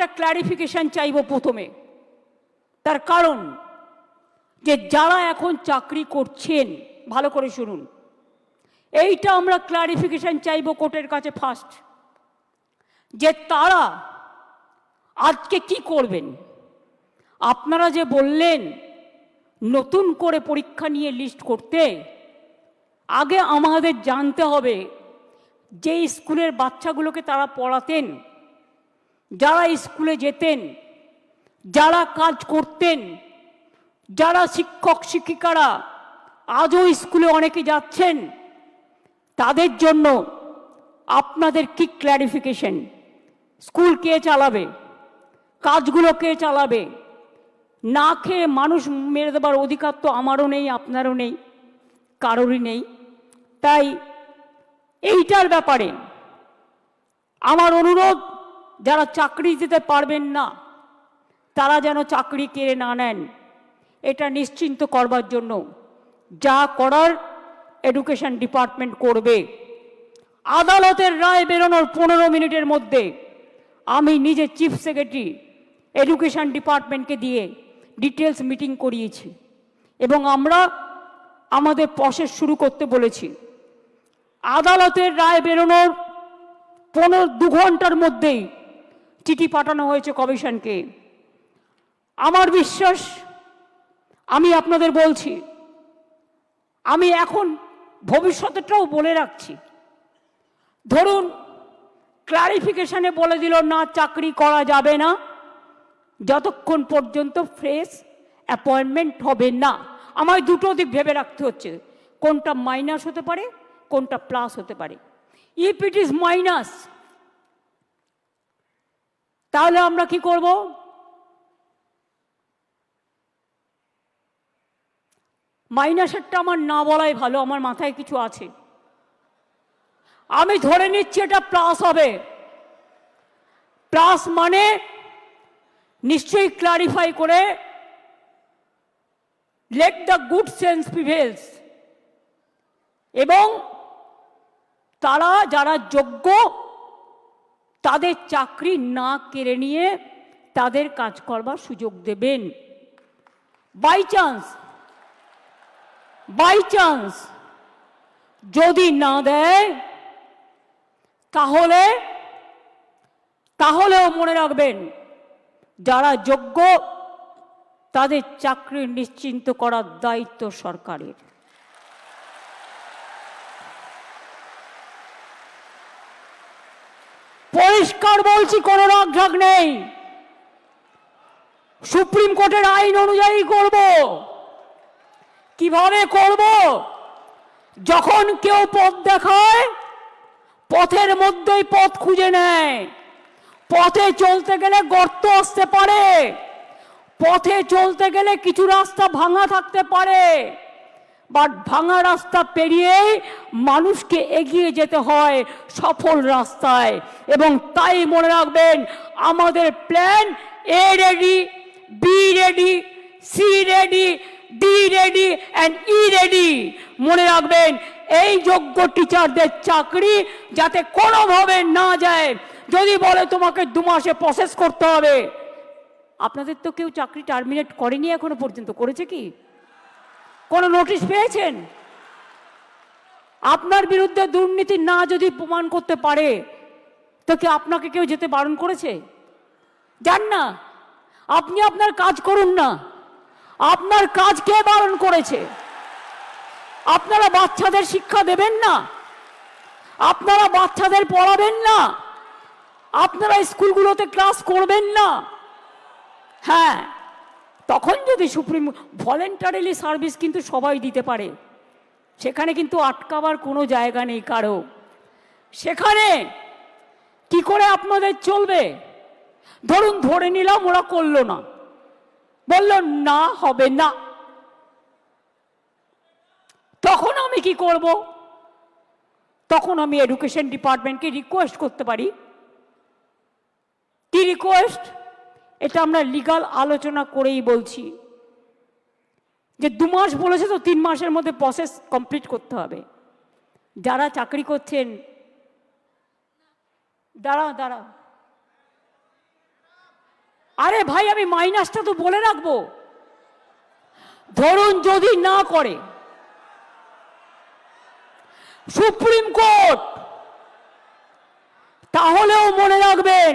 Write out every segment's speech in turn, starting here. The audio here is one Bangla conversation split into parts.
একটা ক্ল্যারিফিকেশন চাইব প্রথমে। তার কারণ যে যারা এখন চাকরি করছেন, ভালো করে শুনুন। এইটা আমরা ক্লারিফিকেশন চাইব কোর্টের কাছে ফার্স্ট যে তারা আজকে কি করবেন? আপনারা যে বললেন, নতুন করে পরীক্ষা নিয়ে লিস্ট করতে, আগে আমাদের জানতে হবে যে স্কুলের বাচ্চাগুলোকে তারা পড়াতেন। যারা স্কুলে যেতেন, যারা কাজ করতেন, যারা শিক্ষক শিক্ষিকারা আজও স্কুলে অনেকে যাচ্ছেন, তাদের জন্য আপনাদের কি ক্ল্যারিফিকেশন স্কুল কে চালাবে? কাজগুলো কে চালাবে? না খেয়ে মানুষ মেরে দেবার অধিকার তো আমারও নেই, আপনারও নেই, কারোরই নেই। তাই এইটার ব্যাপারে আমার অনুরোধ যারা চাকরি দিতে পারবেন না, তারা যেন চাকরি কেড়ে না নেন, এটা নিশ্চিন্ত করবার জন্য যা করার এডুকেশন ডিপার্টমেন্ট করবে। আদালতের রায় বেরোনোর পনেরো মিনিটের মধ্যে আমি নিজে চিফ সেক্রেটারি এডুকেশন ডিপার্টমেন্টকে দিয়ে ডিটেলস মিটিং করিয়েছি এবং আমরা আমাদের প্রসেস শুরু করতে বলেছি। আদালতের রায় বেরোনোর পনেরো, দু ঘণ্টার মধ্যেই চিঠি পাঠানো হয়েছে কমিশনকে। আমার বিশ্বাস, আমি আপনাদের বলছি, আমি এখন ভবিষ্যতেরটাও বলে রাখছি। ধরুন ক্লারিফিকেশনে বলে দিল, না, চাকরি করা যাবে না। যতক্ষণ পর্যন্ত ফ্রেশ অ্যাপয়েন্টমেন্ট হবে না। আমায় দুটো দিক ভেবে রাখতে হচ্ছে। কোনটা মাইনাস হতে পারে, কোনটা প্লাস হতে পারে। ইফ ইট ইজ মাইনাস তাহলে আমরা কি করব? মাইনাসেরটা আমার না বলাই ভালো, আমার মাথায় কিছু আছে। আমি ধরে নিচ্ছি এটা প্লাস হবে। প্লাস মানে নিশ্চয়ই ক্লারিফাই করে let the good sense prevails এবং তারা যারা যোগ্য তাদের চাকরি না কেড়ে নিয়ে তাদের কাজ করবার সুযোগ দেবেন। বাই চান্স বাই চান্স যদি না দেয়, তাহলে, তাহলেও মনে রাখবেন, যারা যোগ্য, তাদের চাকরি নিশ্চিন্ত করার দায়িত্ব সরকারের। বলছি, কোনো রাগঢাক নেই। সুপ্রিম কোর্টের আইন অনুযায়ী করব। কীভাবে করব? যখন কেউ পথ দেখায়, পথের মধ্যেই পথ খুঁজে নেয়। পথে চলতে গেলে গর্ত আসতে পারে। পথে চলতে গেলে কিছু রাস্তা ভাঙা থাকতে পারে। বাট ভাঙা রাস্তা পেরিয়েই মানুষকে এগিয়ে যেতে হয় সফল রাস্তায়। এবং তাই মনে রাখবেন, আমাদের plan A ready B ready C ready D ready and E ready মনে রাখবেন, এই যোগ্য টিচারদের চাকরি যাতে কোনোভাবে না যায়। যদি বলে তোমাকে দু মাসে প্রসেস করতে হবে। আপনাদের তো কেউ চাকরি টার্মিনেট করেনি এখনও পর্যন্ত, করেছে কি? কোনো নোটিশ পেয়েছেন? আপনার বিরুদ্ধে দুর্নীতি না যদি প্রমাণ করতে পারে, তো কি আপনাকে কেউ যেতে বারণ করেছে? যান না। আপনি আপনার কাজ করুন না। আপনার কাজ কে বারণ করেছে? আপনারা বাচ্চাদের শিক্ষা দেবেন না? আপনারা বাচ্চাদের পড়াবেন না? আপনারা স্কুলগুলোতে ক্লাস করবেন না? হ্যাঁ। তখন যদি সুপ্রিম ভলেন্টারিলি সার্ভিস কিন্তু সবাই দিতে পারে, সেখানে কিন্তু আটকাবার কোনো জায়গা নেই কারও। সেখানে কি করে আপনাদের চলবে? ধরুন, ধরে নিলাম ওরা করল না। বলল, না, হবে না। তখন আমি কি করব? তখন আমি এডুকেশন ডিপার্টমেন্টকে রিকোয়েস্ট করতে পারি। কি রিকোয়েস্ট এটা আমরা লিগাল আলোচনা করেই বলছি। যে দু মাস বলেছে তো তিন মাসের মধ্যে প্রসেস কমপ্লিট করতে হবে। যারা চাকরি করছেন দাঁড়াও দাঁড়াও আরে ভাই, আমি মাইনাসটা তো বলে রাখব। ধরুন যদি না করে, সুপ্রিম কোর্ট, তাহলেও মনে রাখবেন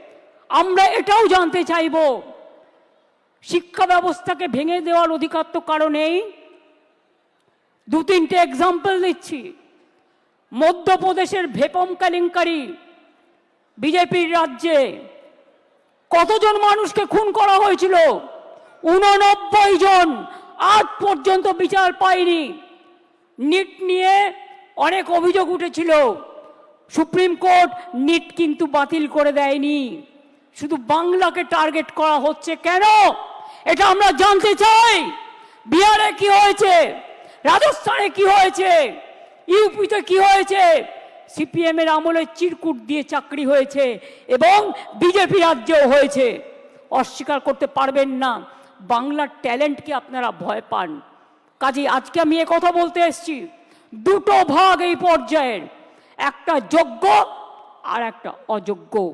আমরা এটাও জানতে চাইব। শিক্ষা ব্যবস্থাকে ভেঙে দেওয়ার অধিকার তো কারও নেই। দু তিনটে এক্সাম্পল দিচ্ছি। মধ্যপ্রদেশের ভেপম কেলেঙ্কারি বিজেপির রাজ্যে। কতজন মানুষকে খুন করা হয়েছিল? উননব্বই জন। আজ পর্যন্ত বিচার পায়নি নিট নিয়ে অনেক অভিযোগ উঠেছিল। সুপ্রিম কোর্ট নিট কিন্তু বাতিল করে দেয়নি। শুধু বাংলাকে টার্গেট করা হচ্ছে কেন? এটা আমরা জানতে চাই। বিহারে কি হয়েছে? রাজস্থানে কি হয়েছে? ইউপিতে কি হয়েছে? সিপিএম এর আমলে চিরকুট দিয়ে চাকরি হয়েছে এবং বিজেপি রাজ্যেও হয়েছে। অস্বীকার করতে পারবেন না। বাংলার ট্যালেন্টকে আপনারা ভয় পান। কাজে আজকে আমি এ কথা বলতে এসেছি। দুটো ভাগ এই পর্যায়ের। একটা যোগ্য আর একটা অযোগ্য।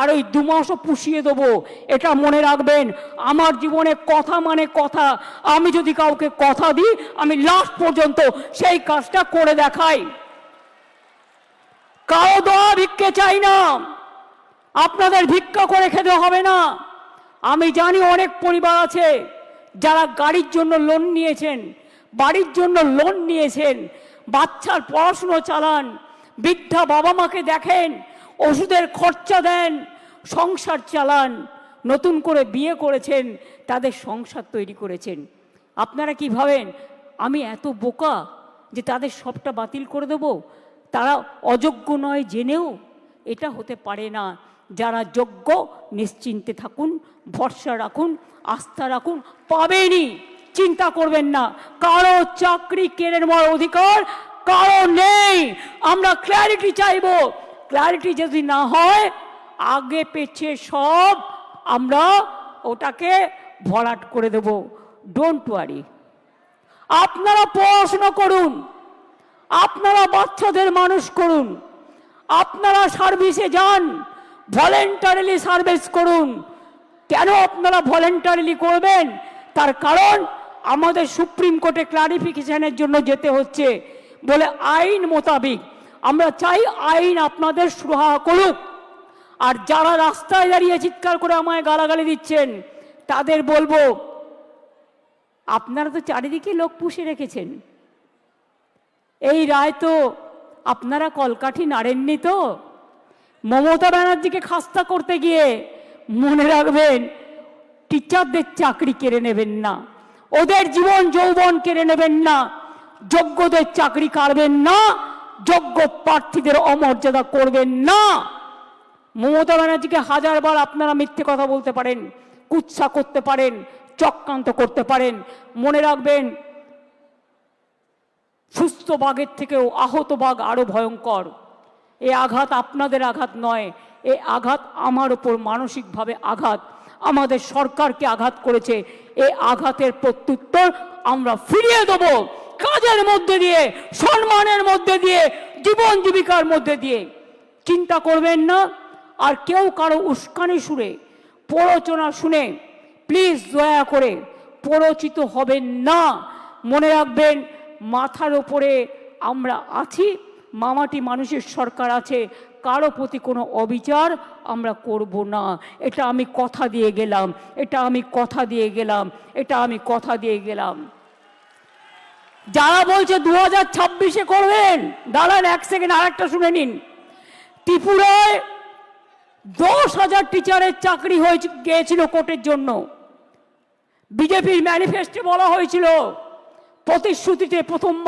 আর ওই দু মাসও পুষিয়ে দেবো। এটা মনে রাখবেন, আমার জীবনে কথা মানে কথা। আমি যদি কাউকে কথা দিই, আমি লাস্ট পর্যন্ত সেই কাজটা করে দেখাই। কারও দোয়া ভিক্ষে চাই না। আপনাদের ভিক্ষা করে খেতে হবে না। আমি জানি অনেক পরিবার আছে যারা গাড়ির জন্য লোন নিয়েছেন, বাড়ির জন্য লোন নিয়েছেন, বাচ্চার পড়াশুনো চালান, বৃদ্ধা বাবা মাকে দেখেন ওষুধের খরচা দেন, সংসার চালান, নতুন করে বিয়ে করেছেন, তাদের সংসার তৈরি করেছেন। আপনারা কি ভাবেন, আমি এত বোকা যে তাদের সবটা বাতিল করে দেব? তারা অযোগ্য নয় জেনেও? এটা হতে পারে না। যারা যোগ্য, নিশ্চিন্তে থাকুন, ভরসা রাখুন, আস্থা রাখুন, পাবেনই। চিন্তা করবেন না। কারও চাকরি কেড়ে নেওয়ার অধিকার, কারও নেই। আমরা ক্ল্যারিটি চাইব। ক্ল্যারিটি যদি না হয়, আগে পেছে সব, আমরা ওটাকে ভরাট করে দেব। ডোন্ট ওয়ারি আপনারা পড়াশোনা করুন। আপনারা বাচ্চাদের মানুষ করুন। আপনারা সার্ভিসে যান ভলেন্টারিলি সার্ভিস করুন। কেন আপনারা ভলেন্টারিলি করবেন? তার কারণ আমাদের সুপ্রিম কোর্টে ক্লারিফিকেশনের জন্য যেতে হচ্ছে। বলে আইন মোতাবিক আমরা চাই আইন আপনাদের সুরাহা করুক। আর যারা রাস্তায় দাঁড়িয়ে চিৎকার করে আমায় গালাগালি দিচ্ছেন, তাদের বলব, আপনারা তো চারিদিকে লোক পুষে রেখেছেন। এই রায় তো আপনারা কলকাঠি নাড়েননি তো? মমতা ব্যানার্জিকে খাস্তা করতে গিয়ে মনে রাখবেন, টিচারদের চাকরি কেড়ে নেবেন না। ওদের জীবন যৌবন কেড়ে নেবেন না। যোগ্যদের চাকরি কাড়বেন না। যোগ্য প্রার্থীদের অমর্যাদা করবেন না। মমতা ব্যানার্জিকে হাজারবার আপনারা মিথ্যে কথা বলতে পারেন, কুৎসা করতে পারেন, চক্রান্ত করতে পারেন। মনে রাখবেন, সুস্থ বাঘের থেকেও আহত বাঘ আরও ভয়ঙ্কর। এ আঘাত আপনাদের আঘাত নয়, এ আঘাত আমার ওপর মানসিকভাবে আঘাত। আমাদের সরকারকে আঘাত করেছে, এ আঘাতের প্রত্যুত্তর আমরা ফিরিয়ে দেব। কাজের মধ্যে দিয়ে, সম্মানের মধ্যে দিয়ে, জীবন জীবিকার মধ্যে দিয়ে। চিন্তা করবেন না, আর কেউ কারও উস্কানি সুরে, প্ররোচনা শুনে প্লিজ দয়া করে প্ররোচিত হবেন না। মনে রাখবেন, মাথার ওপরে আমরা আছি, মামাটি মানুষের সরকার আছে, কারও প্রতি কোনো অবিচার আমরা করব না। এটা আমি কথা দিয়ে গেলাম, এটা আমি কথা দিয়ে গেলাম, এটা আমি কথা দিয়ে গেলাম। যারা বলছে দু হাজার ছাব্বিশে করবেন, দাঁড়ান এক সেকেন্ড আর একটা শুনে নিন। ত্রিপুরায় দশ হাজার টিচারের চাকরি হয়ে গিয়েছিল কোর্টের জন্য। বিজেপির ম্যানিফেস্টে বলা হয়েছিল, প্রতিশ্রুতিতে প্রথমবার